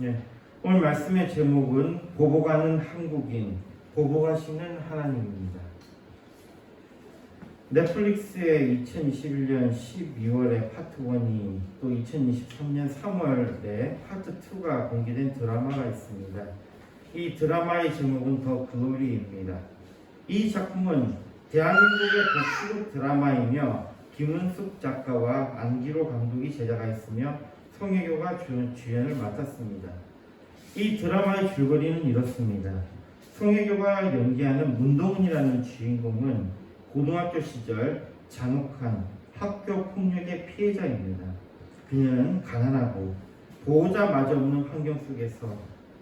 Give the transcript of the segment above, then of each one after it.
예, 오늘 말씀의 제목은 보복하는 한국인, 보복하시는 하나님입니다. 넷플릭스의 2021년 12월에 파트 1이 또 2023년 3월에 파트 2가 공개된 드라마가 있습니다. 이 드라마의 제목은 더 글로리입니다. 이 작품은 대한민국의 복수극 드라마이며 김은숙 작가와 안기로 감독이 제작하였으며 송혜교가 주- 주연 을 맡았습니다. 이 드라마의 줄거리는 이렇습니다. 송혜교가 연기하는 문동은이라는 주인공은 고등학교 시절 잔혹한 학교 폭력의 피해자입니다. 그녀는 가난하고 보호자마저 없는 환경 속에서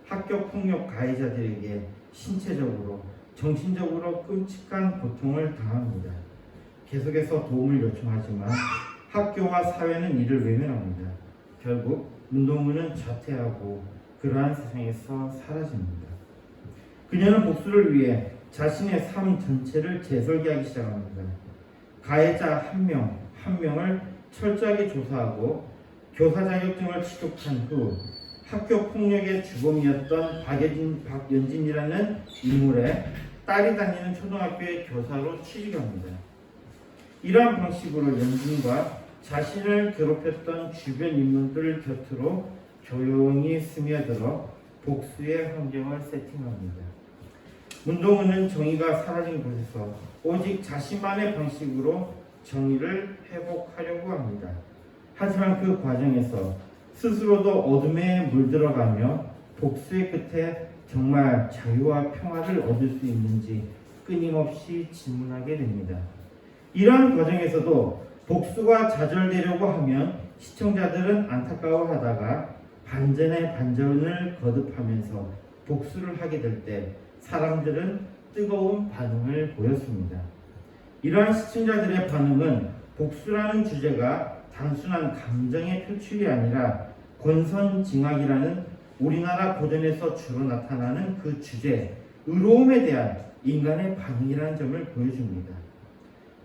학교 폭력 가해자들에게 신체적으로 정신적으로 끔찍한 고통을 당합니다. 계속해서 도움을 요청하지만 학교와 사회는 이를 외면합니다. 결국 문동은은 자퇴하고 그러한 세상에서 사라집니다. 그녀는 복수를 위해 자신의 삶 전체를 재설계하기 시작합니다. 가해자 한 명, 한 명을 철저하게 조사하고 교사 자격증을 취득한 후 학교 폭력의 주범이었던 박예진, 박연진이라는 인물의 딸이 다니는 초등학교의 교사로 취직합니다. 이러한 방식으로 연진과 자신을 괴롭혔던 주변 인물들 곁으로 조용히 스며들어 복수의 환경을 세팅합니다. 문동은은 정의가 사라진 곳에서 오직 자신만의 방식으로 정의를 회복하려고 합니다. 하지만 그 과정에서 스스로도 어둠에 물들어가며 복수의 끝에 정말 자유와 평화를 얻을 수 있는지 끊임없이 질문하게 됩니다. 이러한 과정에서도 복수가 좌절되려고 하면 시청자들은 안타까워하다가 반전의 반전을 거듭하면서 복수를 하게 될 때 사람들은 뜨거운 반응을 보였습니다. 이러한 시청자들의 반응은 복수라는 주제가 단순한 감정의 표출이 아니라 권선징악이라는 우리나라 고전에서 주로 나타나는 그 주제, 의로움에 대한 인간의 반응이라는 점을 보여줍니다.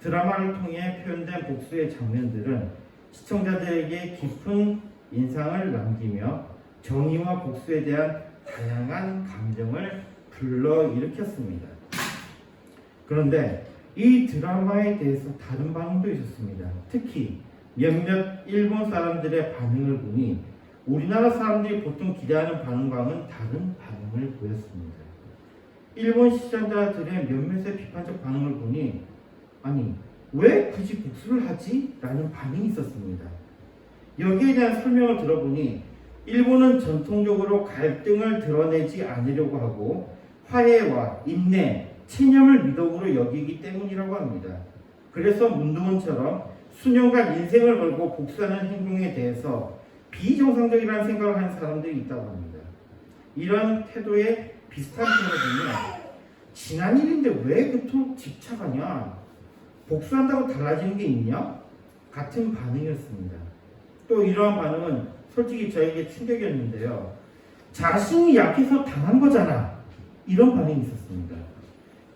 드라마를 통해 표현된 복수의 장면들은 시청자들에게 깊은 인상을 남기며 정의와 복수에 대한 다양한 감정을 불러일으켰습니다. 그런데 이 드라마에 대해서 다른 반응도 있었습니다. 특히 몇몇 일본 사람들의 반응을 보니 우리나라 사람들이 보통 기대하는 반응과는 다른 반응을 보였습니다. 일본 시청자들의 몇몇의 비판적 반응을 보니 아니 왜 굳이 복수를 하지? 라는 반응이 있었습니다. 여기에 대한 설명을 들어보니 일본은 전통적으로 갈등을 드러내지 않으려고 하고 화해와 인내, 체념을 미덕으로 여기기 때문이라고 합니다. 그래서 문동원처럼 수년간 인생을 걸고 복수하는 행동에 대해서 비정상적이라는 생각을 하는 사람들이 있다고 합니다. 이런 태도에 비슷한 점을 보면 지난 일인데 왜 그토록 집착하냐? 복수한다고 달라지는 게 있냐? 같은 반응이었습니다. 또 이러한 반응은 솔직히 저에게 충격이었는데요. 자신이 약해서 당한 거잖아. 이런 반응이 있었습니다.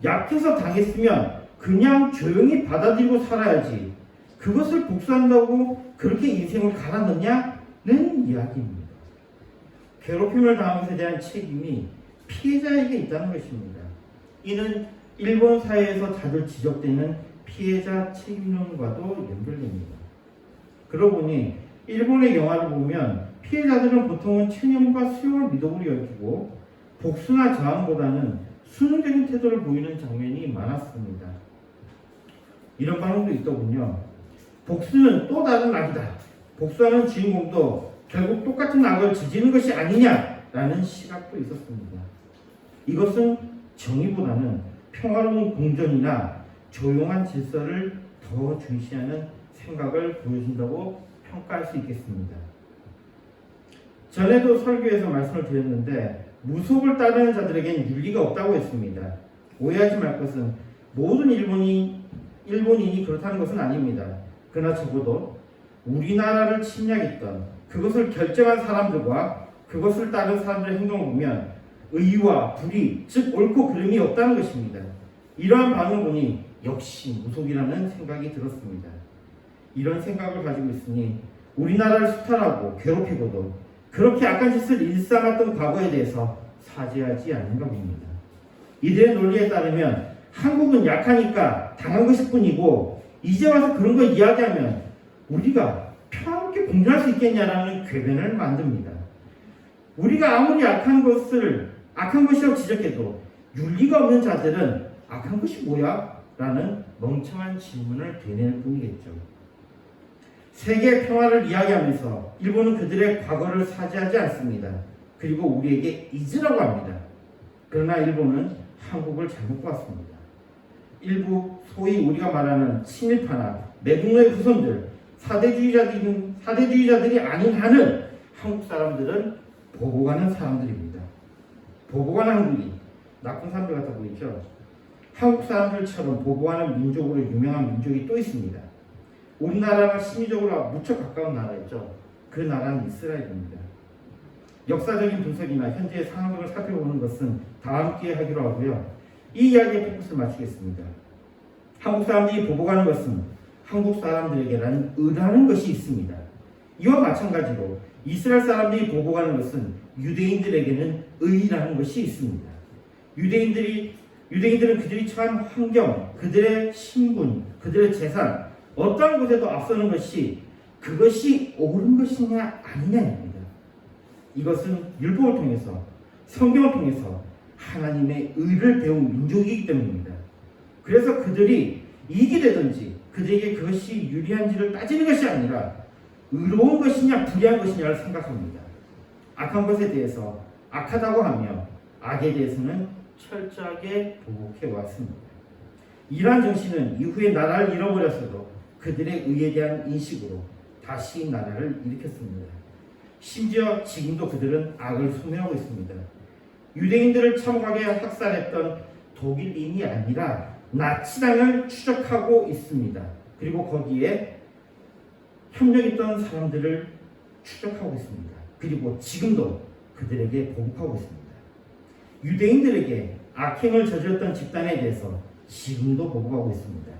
약해서 당했으면 그냥 조용히 받아들이고 살아야지. 그것을 복수한다고 그렇게 인생을 갈아넣냐는 이야기입니다. 괴롭힘을 당한 것에 대한 책임이 피해자에게 있다는 것입니다. 이는 일본 사회에서 자주 지적되는 피해자 책임론과도 연결됩니다. 그러고 보니 일본의 영화를 보면 피해자들은 보통은 체념과 수용을 미덕으로 여기고 복수나 저항보다는 수능적인 태도를 보이는 장면이 많았습니다. 이런 반응도 있더군요. 복수는 또 다른 악이다. 복수하는 주인공도 결국 똑같은 악을 지지는 것이 아니냐라는 시각도 있었습니다. 이것은 정의보다는 평화로운 공존이나 조용한 질서를 더 중시하는 생각을 보여준다고 평가할 수 있겠습니다. 전에도 설교에서 말씀을 드렸는데 무속을 따르는 자들에겐 윤리가 없다고 했습니다. 오해하지 말 것은 모든 일본이 일본인이 그렇다는 것은 아닙니다. 그러나 적어도 우리나라를 침략했던 그것을 결정한 사람들과 그것을 따른 사람들의 행동을 보면 의와 불의, 즉 옳고 그름이 없다는 것입니다. 이러한 반응을 보니 역시 무속이라는 생각이 들었습니다. 이런 생각을 가지고 있으니 우리나라를 수탈하고 괴롭히고도 그렇게 악한 짓을 일삼았던 과거에 대해서 사죄하지 않는가 봅니다. 이들의 논리에 따르면 한국은 약하니까 당한 것일 뿐이고 이제 와서 그런 거 이야기하면 우리가 평화롭게 공존할 수 있겠냐라는 궤변을 만듭니다. 우리가 아무리 악한 것을 악한 것이라고 지적해도 윤리가 없는 자들은 악한 것이 뭐야? 라는 멍청한 질문을 되낼 뿐이겠죠. 세계 평화를 이야기하면서 일본은 그들의 과거를 사죄하지 않습니다. 그리고 우리에게 잊으라고 합니다. 그러나 일본은 한국을 잘못 봤습니다. 일부 소위 우리가 말하는 친일파나 매국노의 후손들, 사대주의자들이, 사대주의자들이 아닌 한은 한국 사람들은 보고 가는 사람들입니다. 보고 가는 한국이 나쁜 사람들 같아 보이죠? 한국 사람들처럼 보고하는 민족으로 유명한 민족이 또 있습니다. 우리나라랑 심리적으로 무척 가까운 나라였죠. 그 나라는 이스라엘입니다. 역사적인 분석이나 현재의 상황을 살펴보는 것은 다음 기회에 하기로 하고요. 이 이야기에 포커스를 맞추겠습니다. 한국 사람들이 보복하는 것은 한국 사람들에게는 의라는 것이 있습니다. 이와 마찬가지로 이스라엘 사람들이 보복하는 것은 유대인들에게는 의라는 것이 있습니다. 유대인들이 유대인들은 그들이 처한 환경, 그들의 신분, 그들의 재산, 어떠한 것에도 앞서는 것이 그것이 옳은 것이냐 아니냐입니다. 이것은 율법을 통해서 성경을 통해서 하나님의 의를 배운 민족이기 때문입니다. 그래서 그들이 이익이 되든지 그들에게 그것이 유리한지를 따지는 것이 아니라 의로운 것이냐 불의한 것이냐를 생각합니다. 악한 것에 대해서 악하다고 하며 악에 대해서는 철저하게 보복해 왔습니다. 이러한 정신은 이후에 나라를 잃어버렸어도 그들의 의에 대한 인식으로 다시 나라를 일으켰습니다. 심지어 지금도 그들은 악을 소명하고 있습니다. 유대인들을 참혹하게 학살했던 독일인이 아니라 나치당을 추적하고 있습니다. 그리고 거기에 협력했던 사람들을 추적하고 있습니다. 그리고 지금도 그들에게 보복하고 있습니다. 유대인들에게 악행을 저질렀던 집단에 대해서 지금도 보복하고 있습니다.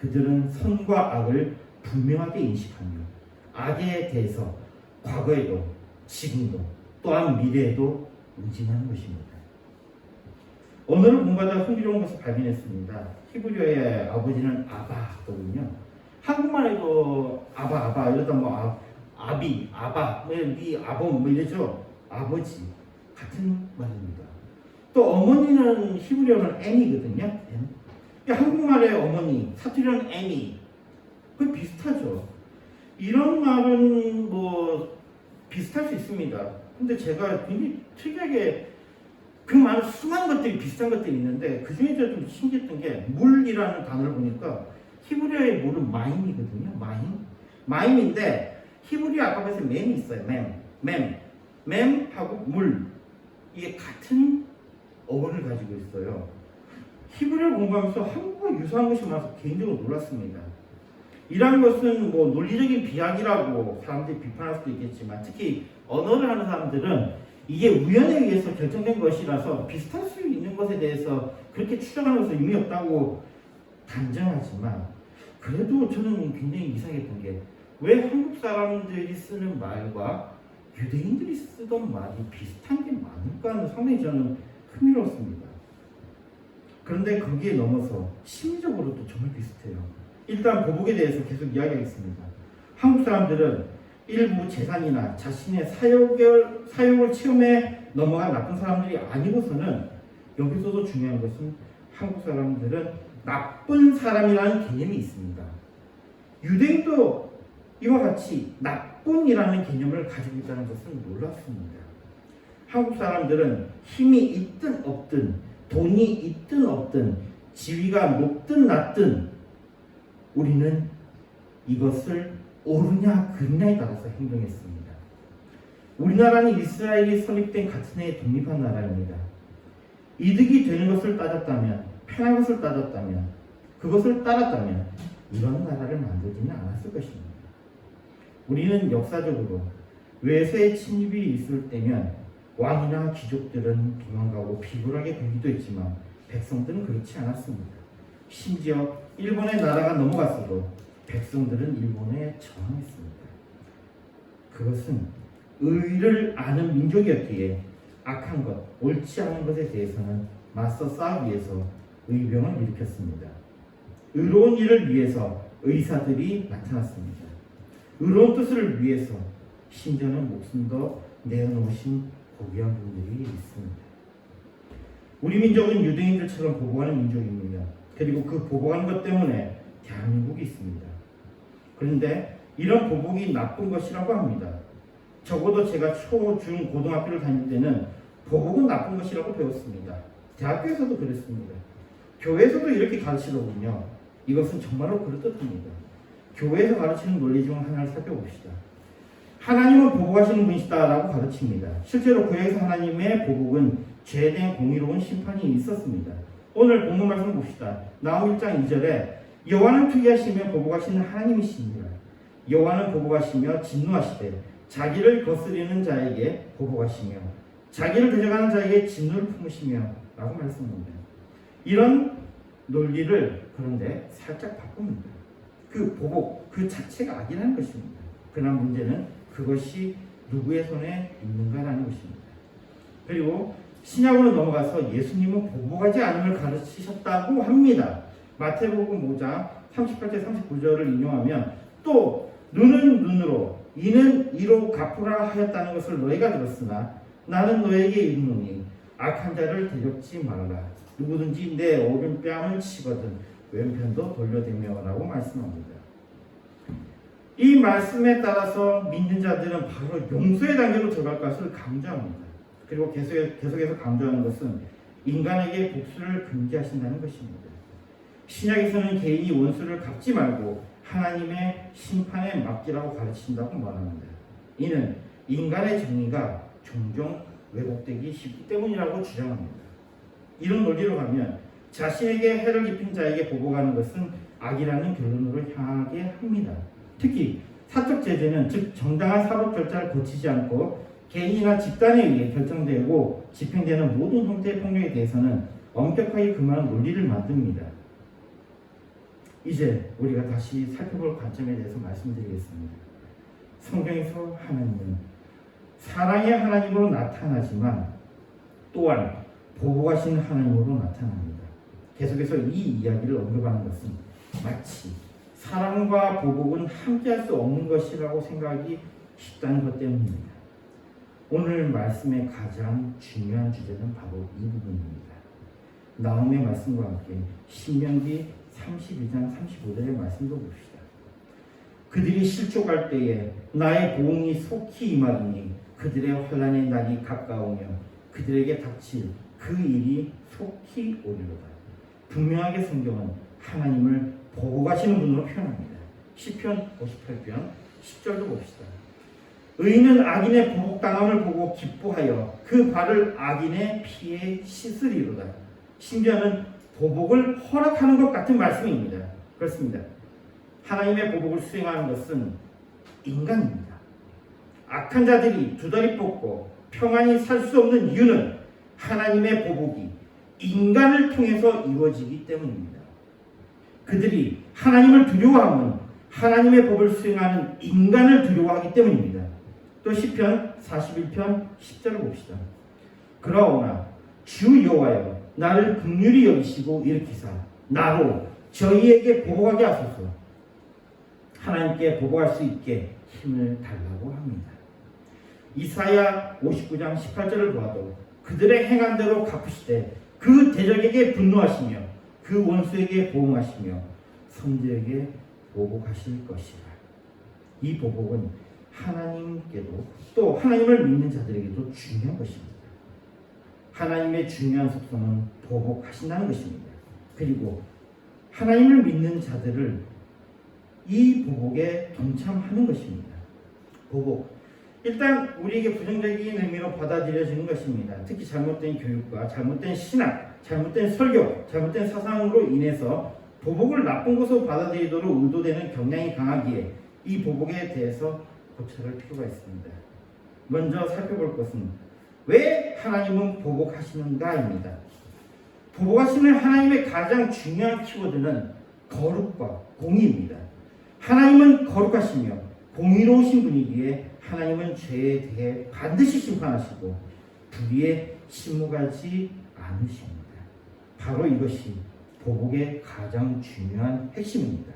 그들은 선과 악을 분명하게 인식하며 악에 대해서 과거에도 지금도 또한 미래에도 응징하는 것입니다. 오늘 공부하다 흥미로운 것을 발견했습니다. 히브리어의 아버지는 아바거든요. 한국만 해도 아바 아바 이러다 뭐 아, 아비 아바 뭐이 아범 뭐 이러죠. 아버지 같은 말입니다. 또 어머니는 히브리어는 엠이거든요. 엠. 한국말의 어머니 사투리는 엠이 그 비슷하죠. 이런 말은 뭐 비슷할 수 있습니다. 근데 제가 굉장히 특이하게 그 많은 수많은 것들이 비슷한 것들이 있는데 그 중에 좀 신기했던 게 물이라는 단어를 보니까 히브리어의 물은 마임이거든요. 마임. 마임인데 히브리어 아까 봤을 때 mem이 있어요. mem. mem. mem하고 물. 이게 같은 어원을 가지고 있어요. 히브리어 공부하면서 한국어 유사한 것이 많아서 개인적으로 놀랐습니다. 이러한 것은 뭐 논리적인 비약이라고 사람들이 비판할 수도 있겠지만 특히 언어를 하는 사람들은 이게 우연에 의해서 결정된 것이라서 비슷할 수 있는 것에 대해서 그렇게 추정하는 것은 의미 없다고 단정하지만 그래도 저는 굉장히 이상했던 게 왜 한국 사람들이 쓰는 말과 유대인들이 쓰던 말이 비슷한 게 많을까 하는 상당히 저는 흥미로웠습니다. 그런데 거기에 넘어서 심리적으로도 정말 비슷해요. 일단 보복에 대해서 계속 이야기하겠습니다. 한국 사람들은 일부 재산이나 자신의 사욕을, 사욕을 체험해 넘어간 나쁜 사람들이 아니고서는 여기서도 중요한 것은 한국 사람들은 나쁜 사람이라는 개념이 있습니다. 유대인도 이와 같이 나쁜이라는 개념을 가지고 있다는 것은 놀랍습니다. 한국 사람들은 힘이 있든 없든 돈이 있든 없든 지위가 높든 낮든 우리는 이것을 옳으냐 그르냐에 따라서 행동했습니다. 우리나라는 이스라엘이 설립된 같은 해에 독립한 나라입니다. 이득이 되는 것을 따졌다면 편한 것을 따졌다면 그것을 따랐다면 이런 나라를 만들지는 않았을 것입니다. 우리는 역사적으로 외세의 침입이 있을 때면 왕이나 귀족들은 도망가고 비굴하게 굴기도 했지만 백성들은 그렇지 않았습니다. 심지어 일본의 나라가 넘어갔어도 백성들은 일본에 저항했습니다. 그것은 의를 아는 민족이었기에 악한 것, 옳지 않은 것에 대해서는 맞서 싸우기 위해서 의병을 일으켰습니다. 의로운 일을 위해서 의사들이 나타났습니다. 의로운 뜻을 위해서 심지어는 목숨도 내어놓으신 고귀한 분들이 있습니다. 우리 민족은 유대인들처럼 보복하는 민족입니다. 그리고 그 보복하는 것 때문에 대한민국이 있습니다. 그런데 이런 보복이 나쁜 것이라고 합니다. 적어도 제가 초, 중, 고등학교를 다닐 때는 보복은 나쁜 것이라고 배웠습니다. 대학교에서도 그랬습니다. 교회에서도 이렇게 가르치더군요. 이것은 정말로 그렇듯합니다. 교회에서 가르치는 논리 중 하나를 살펴봅시다. 하나님은 보복하시는 분이시다라고 가르칩니다. 실제로 교회에서 하나님의 보복은 죄에 대한 공의로운 심판이 있었습니다. 오늘 본문 말씀 봅시다. 나움 1장 2절에 여호와는 특이하시며 보복하시는 하나님이십니다. 여호와는 보복하시며 진노하시되 자기를 거스리는 자에게 보복하시며 자기를 데려가는 자에게 진노를 품으시며 라고 말씀합니다. 이런 논리를 그런데 살짝 바꿉니다. 그 보복 그 자체가 악이라는 것입니다. 그러나 문제는 그것이 누구의 손에 있는가라는 것입니다. 그리고 신약으로 넘어가서 예수님은 보복하지 않음을 가르치셨다고 합니다. 마태복음 5장 38절 39절을 인용하면 또 눈은 눈으로 이는 이로 갚으라 하였다는 것을 너희가 들었으나 나는 너에게 이르노니 악한 자를 대적지 말라 누구든지 내 오른뺨을 치거든 왼편도 돌려대며 라고 말씀합니다. 이 말씀에 따라서 믿는 자들은 바로 용서의 단계로 들어갈 것을 강조합니다. 그리고 계속, 계속해서 강조하는 것은 인간에게 복수를 금지하신다는 것입니다. 신약에서는 개인이 원수를 갚지 말고 하나님의 심판에 맡기라고 가르친다고 말합니다. 이는 인간의 정의가 종종 왜곡되기 쉽기 때문이라고 주장합니다. 이런 논리로 가면 자신에게 해를 입힌 자에게 보복하는 것은 악이라는 결론으로 향하게 합니다. 특히 사적 제재는 즉 정당한 사법 절차를 거치지 않고 개인이나 집단에 의해 결정되고 집행되는 모든 형태의 폭력에 대해서는 엄격하게 금하는 논리를 만듭니다. 이제 우리가 다시 살펴볼 관점에 대해서 말씀드리겠습니다. 성경에서 하나님은 사랑의 하나님으로 나타나지만 또한 보복하신 하나님으로 나타납니다. 계속해서 이 이야기를 언급하는 것은 마치 사랑과 보복은 함께할 수 없는 것이라고 생각이 쉽다는 것 때문입니다. 오늘 말씀의 가장 중요한 주제는 바로 이 부분입니다. 나움의 말씀과 함께 신명기 32장 35절의 말씀도 봅시다. 그들이 실족할 때에 나의 보응이 속히 임하리니 그들의 환란의 날이 가까우며 그들에게 닥칠 그 일이 속히 오리로다. 분명하게 성경은 하나님을 보고 가시는 분으로 표현합니다. 시편 58편 10절도 봅시다. 의인은 악인의 보복당함을 보고 기뻐하여 그 발을 악인의 피에 씻으리로다. 심지어는 보복을 허락하는 것 같은 말씀입니다. 그렇습니다. 하나님의 보복을 수행하는 것은 인간입니다. 악한 자들이 두 다리 뻗고 평안히 살 수 없는 이유는 하나님의 보복이 인간을 통해서 이루어지기 때문입니다. 그들이 하나님을 두려워하면 하나님의 법을 수행하는 인간을 두려워하기 때문입니다. 또 시편 41편 10절을 봅시다. 그러오나 주 여호와여 나를 긍휼히 여기시고 일으키사 나로 저희에게 보복하게 하소서. 하나님께 보복할 수 있게 힘을 달라고 합니다. 이사야 59장 18절을 보아도 그들의 행한 대로 갚으시되 그 대적에게 분노하시며 그 원수에게 보응하시며 선지에게 보복하실 것이라. 이 보복은 하나님께도 또 하나님을 믿는 자들에게도 중요한 것입니다. 하나님의 중요한 속성은 보복하신다는 것입니다. 그리고 하나님을 믿는 자들을 이 보복에 동참하는 것입니다. 보복. 일단 우리에게 부정적인 의미로 받아들여지는 것입니다. 특히 잘못된 교육과 잘못된 신학, 잘못된 설교, 잘못된 사상으로 인해서 보복을 나쁜 것으로 받아들이도록 의도되는 경향이 강하기에 이 보복에 대해서 고쳐할 필요가 있습니다. 먼저 살펴볼 것은 왜 하나님은 보복하시는가입니다. 보복하시는 하나님의 가장 중요한 키워드는 거룩과 공의입니다. 하나님은 거룩하시며 공의로우신 분이기에 하나님은 죄에 대해 반드시 심판하시고 불의에 침묵하지 않으십니다. 바로 이것이 보복의 가장 중요한 핵심입니다.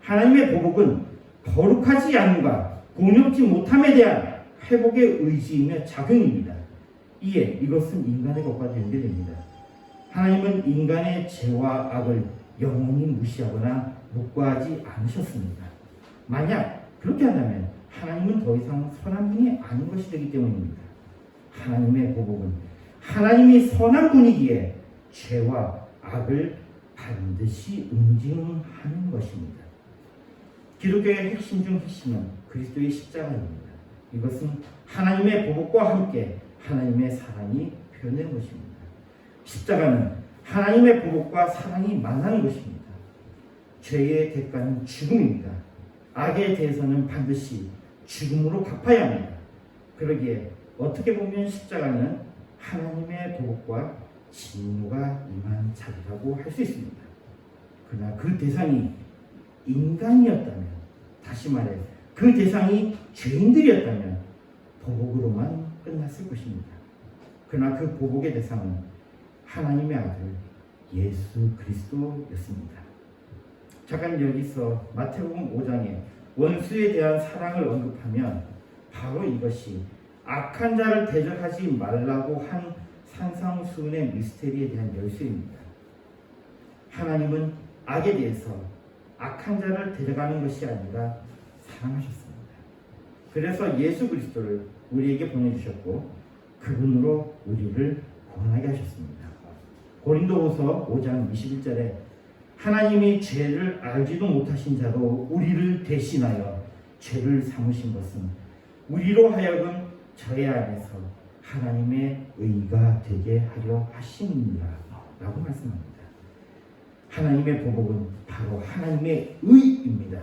하나님의 보복은 거룩하지 않음과 공평지 못함에 대한 회복의 의지이며 작용입니다. 이에 이것은 인간의 것과 연결됩니다. 하나님은 인간의 죄와 악을 영원히 무시하거나 묵과하지 않으셨습니다. 만약 그렇게 한다면 하나님은 더 이상 선한 분이 아닌 것이 되기 때문입니다. 하나님의 보복은 하나님이 선한 분이기에 죄와 악을 반드시 응징하는 것입니다. 기독교의 핵심 중 핵심은 그리스도의 십자가입니다. 이것은 하나님의 보복과 함께 하나님의 사랑이 표현된 것입니다. 십자가는 하나님의 보복과 사랑이 만나는 것입니다. 죄의 대가는 죽음입니다. 악에 대해서는 반드시 죽음으로 갚아야 합니다. 그러기에 어떻게 보면 십자가는 하나님의 보복과 진노가 임한 자리라고 할 수 있습니다. 그러나 그 대상이 인간이었다면, 다시 말해 그 대상이 죄인들이었다면 보복으로만 끝났을 것입니다. 그러나 그 보복의 대상은 하나님의 아들 예수 그리스도였습니다. 잠깐 여기서 마태복음 5장에 원수에 대한 사랑을 언급하면 바로 이것이 악한 자를 대적하지 말라고 한 산상수훈의 미스테리에 대한 열쇠입니다. 하나님은 악에 대해서 악한 자를 대적하는 것이 아니라 사랑하셨습니다. 그래서 예수 그리스도를 우리에게 보내주셨고 그분으로 우리를 구원하게 하셨습니다. 고린도후서 5장 21절에 하나님이 죄를 알지도 못하신 자로 우리를 대신하여 죄를 삼으신 것은 우리로 하여금 저의 안에서 하나님의 의가 되게 하려 하심이니라 라고 말씀합니다. 하나님의 보복은 바로 하나님의 의입니다.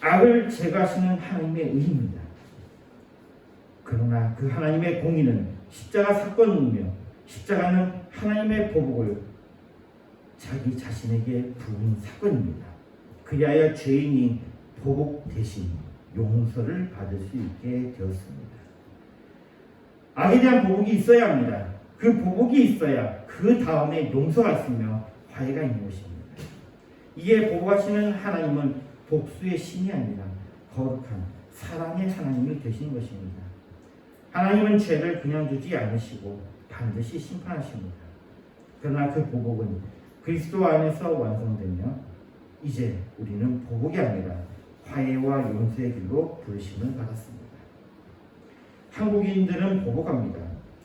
악을 제거하시는 하나님의 의입니다. 그러나 그 하나님의 공의는 십자가 사건이며 십자가는 하나님의 보복을 자기 자신에게 부은 사건입니다. 그리하여 죄인이 보복 대신 용서를 받을 수 있게 되었습니다. 악에 대한 보복이 있어야 합니다. 그 보복이 있어야 그 다음에 용서가 있으며 화해가 있는 것입니다. 이에 보복하시는 하나님은 복수의 신이 아니라 거룩한 사랑의 하나님이 되시는 것입니다. 하나님은 죄를 그냥 두지 않으시고 반드시 심판하십니다. 그러나 그 보복은 그리스도 안에서 완성되며 이제 우리는 보복이 아니라 화해와 용서의 길로 부르심을 받았습니다. 한국인들은 보복합니다.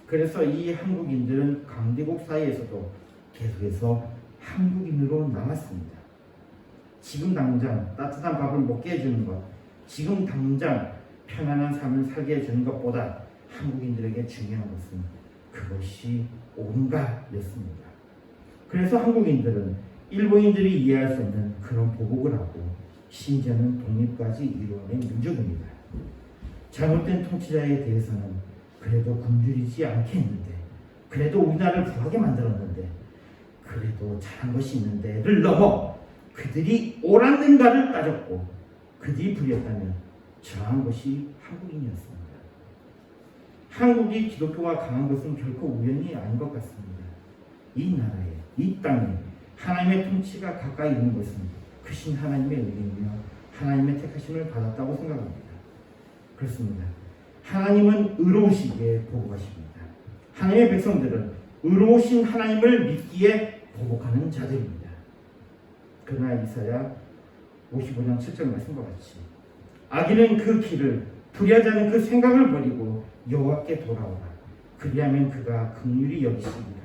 그래서 이 한국인들은 강대국 사이에서도 계속해서 한국인으로 남았습니다. 지금 당장 따뜻한 밥을 먹게 해주는 것, 지금 당장 편안한 삶을 살게 해주는 것보다 한국인들에게 중요한 것은 그것이 온갖이었습니다. 그래서 한국인들은 일본인들이 이해할 수 없는 그런 보복을 하고 심지어는 독립까지 이루어낸 민족입니다. 잘못된 통치자에 대해서는 그래도 굶주리지 않게 했는데 그래도 우리나라를 부하게 만들었는데 그래도 잘한 것이 있는데를 넘어 그들이 옳았는가를 따졌고 그들이 불이었다면 저한 것이 한국인이었습니다. 한국이 기독교가 강한 것은 결코 우연이 아닌 것 같습니다. 이 나라에, 이 땅에 하나님의 통치가 가까이 있는 것은 크신 하나님의 은혜이며 하나님의 택하심을 받았다고 생각합니다. 그렇습니다. 하나님은 의로우시기에 보복하십니다. 하나님의 백성들은 의로우신 하나님을 믿기에 보복하는 자들입니다. 그러나 이사야 55장 7절 말씀과 같이 악인은 그 길을 불의하지 않은 그 생각을 버리고 여호와께 돌아오라. 그리하면 그가 긍휼히 여기시리라.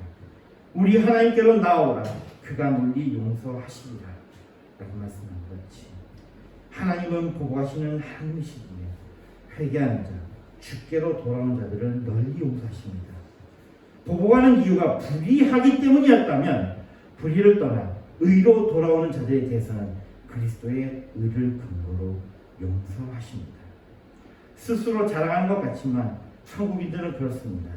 우리 하나님께로 나오라. 그가 물리 용서하시리라. 라고 말씀한 것이 하나님은 보고하시는 하나님이시기에 회개하는 자, 주께로 돌아오는 자들을 널리 용서하십니다. 보복하는 이유가 불의하기 때문이었다면 불의를 떠나 의로 돌아오는 자들에 대해서는 그리스도의 의를 근거로 용서하십니다. 스스로 자랑하는 것 같지만 한국인들은 그렇습니다.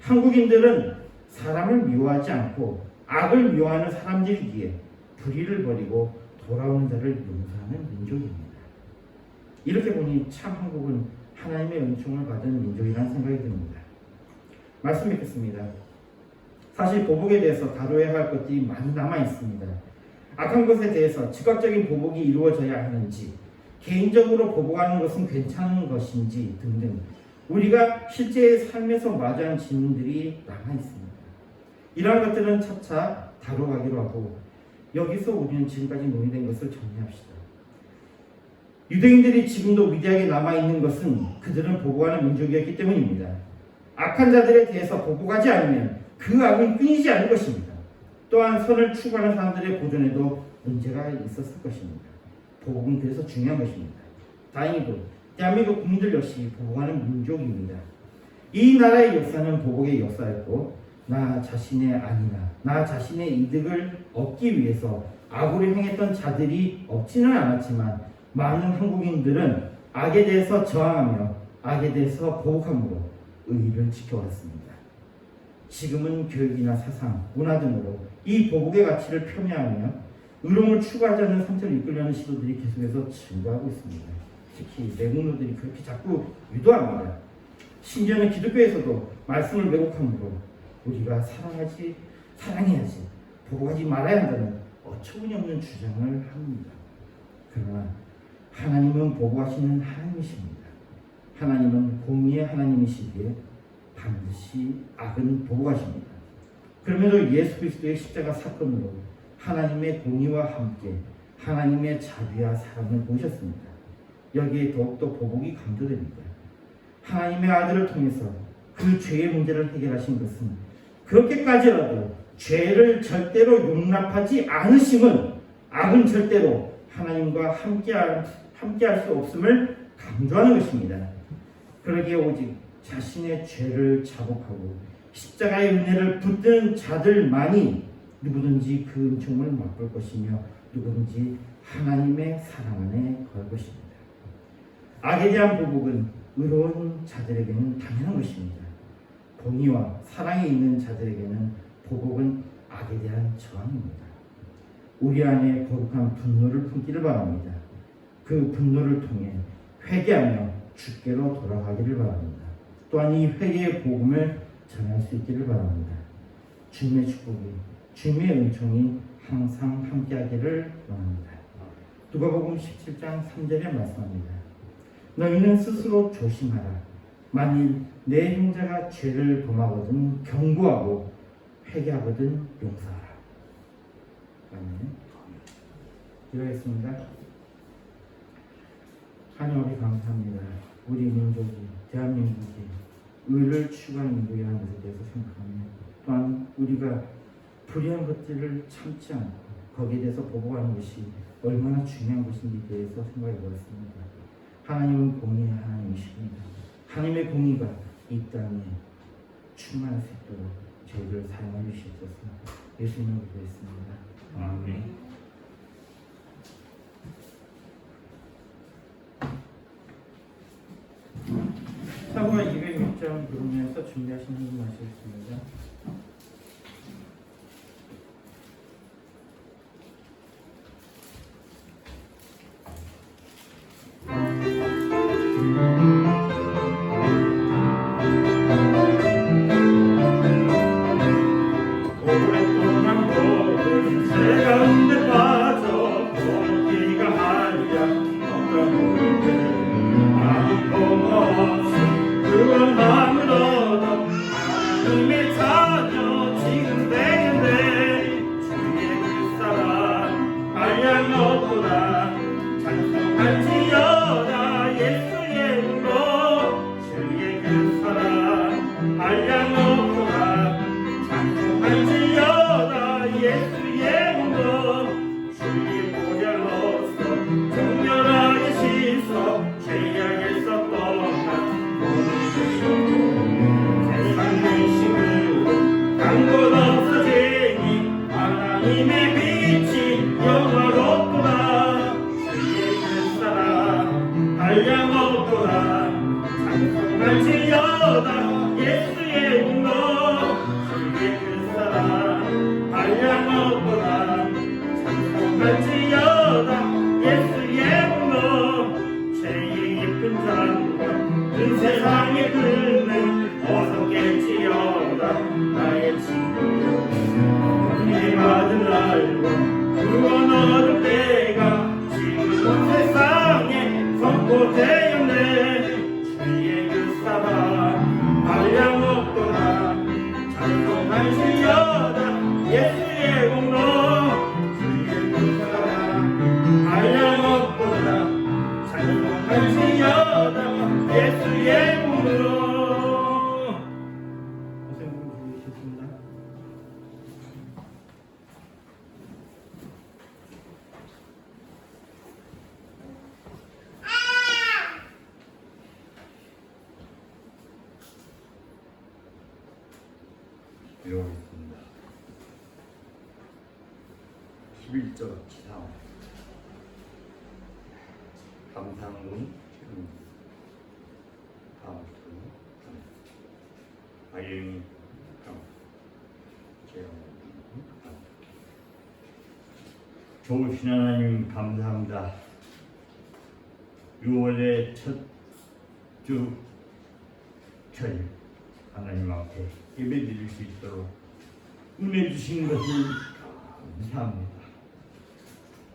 한국인들은 사람을 미워하지 않고 악을 미워하는 사람들이기에 불의를 버리고 돌아오는 자를 용서하는 민족입니다. 이렇게 보니 참 한국은 하나님의 은총을 받은 민족이라는 생각이 듭니다. 말씀 읽겠습니다. 사실 보복에 대해서 다뤄야 할 것들이 많이 남아 있습니다. 악한 것에 대해서 즉각적인 보복이 이루어져야 하는지, 개인적으로 보복하는 것은 괜찮은 것인지 등등 우리가 실제 삶에서 마주한 질문들이 남아 있습니다. 이러한 것들은 차차 다뤄가기로 하고 여기서 우리는 지금까지 논의된 것을 정리합시다. 유대인들이 지금도 위대하게 남아 있는 것은 그들은 보복하는 민족이었기 때문입니다. 악한 자들에 대해서 보복하지 않으면 그 악은 끊이지 않을 것입니다. 또한 선을 추구하는 사람들의 보존에도 문제가 있었을 것입니다. 보복은 그래서 중요한 것입니다. 다행히도 대한민국 국민들 역시 보복하는 민족입니다. 이 나라의 역사는 보복의 역사였고 나 자신의 아니나 나 자신의 이득을 얻기 위해서 악으로 행했던 자들이 없지는 않았지만 많은 한국인들은 악에 대해서 저항하며 악에 대해서 보복함으로 의의를 지켜왔습니다. 지금은 교육이나 사상, 문화 등으로 이 보복의 가치를 폄훼하며 의로움을 추구하지 않는 상태로 이끌려는 시도들이 계속해서 증가하고 있습니다. 특히 내국노들이 그렇게 자꾸 유도합니다. 심지어는 기독교에서도 말씀을 왜곡함으로 우리가 사랑하지 사랑해야지 보복하지 말아야 한다는 어처구니 없는 주장을 합니다. 그러나 하나님은 보복하시는 하나님이십니다. 하나님은 공의의 하나님이시기에 반드시 악은 보복하십니다. 그럼에도 예수 그리스도의 십자가 사건으로 하나님의 공의와 함께 하나님의 자비와 사랑을 보셨습니다. 여기에 더욱더 보복이 강조됩니다. 하나님의 아들을 통해서 그 죄의 문제를 해결하신 것은 그렇게까지라도 죄를 절대로 용납하지 않으심은 악은 절대로 하나님과 함께할, 함께할 수 없음을 강조하는 것입니다. 그러기에 오직 자신의 죄를 자복하고 십자가의 은혜를 붙드는 자들만이 누구든지 그 은총을 맛볼 것이며 누구든지 하나님의 사랑 안에 걸 것입니다. 악에 대한 보복은 의로운 자들에게는 당연한 것입니다. 공의와 사랑이 있는 자들에게는 보복은 악에 대한 저항입니다. 우리 안에 거룩한 분노를 품기를 바랍니다. 그 분노를 통해 회개하며 주께로 돌아가기를 바랍니다. 또한 이 회개의 복음을 전할 수 있기를 바랍니다. 주님의 축복이, 주님의 은총이 항상 함께하기를 원합니다. 누가복음 17장 3절에 말씀합니다. 너희는 스스로 조심하라. 만일 내 형제가 죄를 범하거든 경고하고 회개하거든 용서하라. 아멘. 기도하겠습니다. 하나님 감사합니다. 우리 민족이 대한민국이 의를 추구하는 민족이라는 것에 대해서 생각하며 또한 우리가 불의한 것들을 참지 않고 거기에 대해서 보복하는 것이 얼마나 중요한 것인지에 대해서 생각해 보았습니다. 하나님은 공의의 하나님이십니다. 하나님의 공의가 이 땅에 충만할 수 있도록 저희를 사용해 주시옵소서. 예수님을 기도했습니다. 아멘. 사부가 206장 부르면서 준비하신 분 마시겠습니다. 주 아영이. 감 재영. 좋으신 하나님 감사합니다. 6월의 첫주 저희 하나님 앞에 예배 드릴 수 있도록 은혜 주신 것을 감사합니다.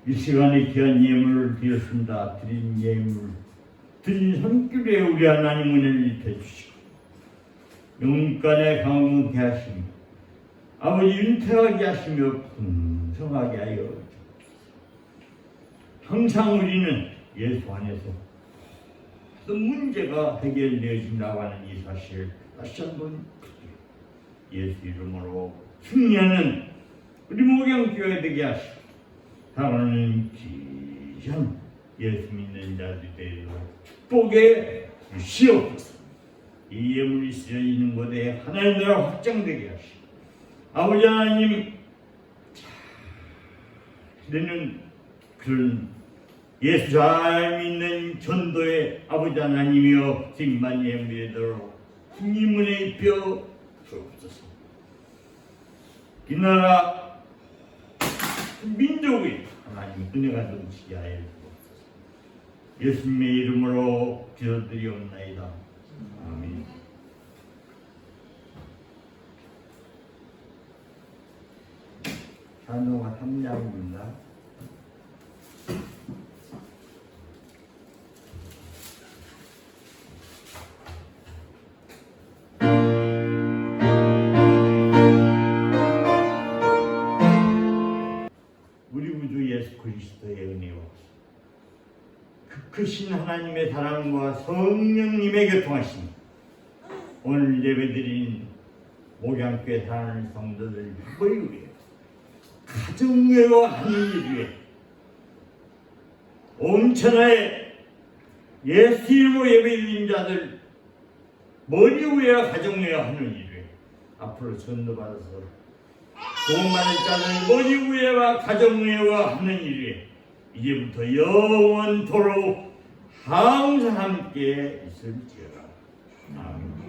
이 시간에 귀한 예물을 드렸습니다. 드린 예물, 드린 손길에 우리 하나님 은혜를 입혀 주시고 영간에 강건케 하시며 아버지 윤택하게 하시며 풍성하게 하여. 항상 우리는 예수 안에서 또 문제가 해결되어진다고 하는 이 사실 다시 한번 예수 이름으로 승리하는 우리 목양 교회 되게 하시고 하나님 귀한 예수 믿는 자들에게 축복에 주시옵소서. 이 예물이 쓰여 있는 곳에 하나님 나라 확장되게 하시고 아버지 하나님 되는 그런 예수 잘 믿는 전도의 아버지 하나님이여 정말 예물되도록 주님은혜 입혀 주옵소서. 이 나라 민족의 하나님 은혜가 넘치게 하여 주옵소서 예수님의 이름으로 기도드리옵나이다. 아멘. 찬송가 3장입니다 크신 하나님의 사랑과 성령님의 교통하심 오늘 예배드린 목양교회 사랑하는 성도들 머리 위에 가정회와 일 위에 온천하에 예수 이름으로 예배드린 자들 머리 위에 가정회와 하는 일 위에 앞으로 전도받아서 구원받은 자는 머리 위에와 가정 위에와 하는 일이 이제부터 영원토록 항상 함께 있을지어다. 아멘.